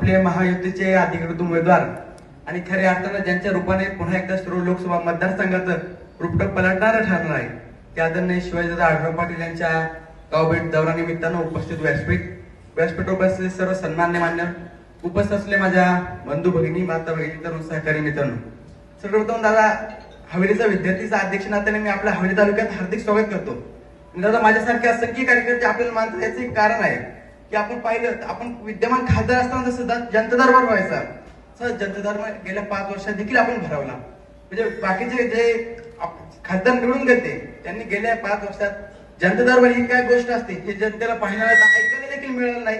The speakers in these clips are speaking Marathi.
आपले महायुतीचे अधिकृत उमेदवार. आणि खऱ्या अर्थानं ज्यांच्या रूपाने पुन्हा एकदा सर्व लोकसभा मतदारसंघाचं रूपटं पलटणारं ठरणार आहे. ते आदरणीय शिवाजीदादा आढराव पाटील यांच्या गावभेट दौऱ्यानिमित्तानं उपस्थित व्यासपीठ. व्यासपीठ उपस्थित सर्व सन्मान्य मान्य उपस्थित असले माझ्या बंधू भगिनी माता भगिनी तरुण सहकारी मित्रांनो. सर्वप्रथम दादा हवेलीचा विद्यार्थीचा अध्यक्ष नात्याने मी आपल्या हवेली तालुक्यात हार्दिक स्वागत करतो. दादा माझ्यासारखे असंख्य कार्यकर्ते आपल्याला मानता याचं एक कारण आहे. की आपण पाहिलं आपण विद्यमान खासदार असताना सुद्धा जनता व्हायचा. सर जनता गेल्या पाच वर्षात देखील आपण भरवला. म्हणजे बाकीचे जे आप- खासदार निवडून गेले त्यांनी गेल्या पाच वर्षात जनता दरबार ही काय गोष्ट असते हे जनतेला पाहण्याला ऐकायला देखील मिळालं नाही.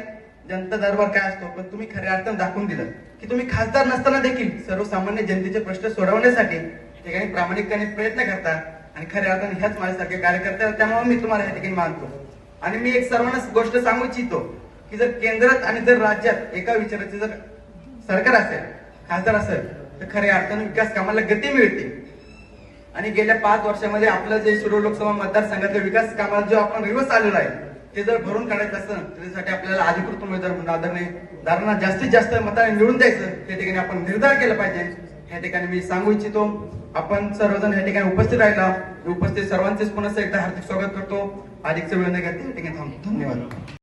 जनता दरबार काय असतो? पण तुम्ही खऱ्या अर्थानं दाखवून दिलं. की तुम्ही खासदार नसताना देखील सर्वसामान्य जनतेचे प्रश्न सोडवण्यासाठी ठिकाणी प्रामाणिकपणे प्रयत्न करता आणि खऱ्या अर्थाने ह्याच माझ्यासारखे कार्यकर्ते त्यामुळे मी तुम्हाला या ठिकाणी मानतो. आणि मी एक सर्वांना गोष्ट सांगू इच्छितो की जर केंद्रात आणि जर राज्यात एका विचाराचे जर सरकार असेल खासदार असेल तर खऱ्या अर्थाने विकास कामाला गती मिळते. आणि गेल्या पाच वर्षामध्ये आपलं जे शिरूर लोकसभा मतदारसंघातल्या विकास कामाला जो आपण रिवर्स आलेला आहे ते जर भरून काढायचं असेल त्याच्यासाठी आपल्याला अधिकृत उमेदवार म्हणून आदरणे दारांना जास्तीत जास्त मताने निवडून द्यायचं त्या ठिकाणी आपण निर्धार केला पाहिजे. या ठिकाणी मी सांगू इच्छितो आपण सर्वजण या ठिकाणी उपस्थित राहिला. उपस्थित सर्वांचेच पुन्हा एकदा हार्दिक स्वागत करतो. अधिकचं वेळ न घेते या ठिकाणी थांबतो. धन्यवाद.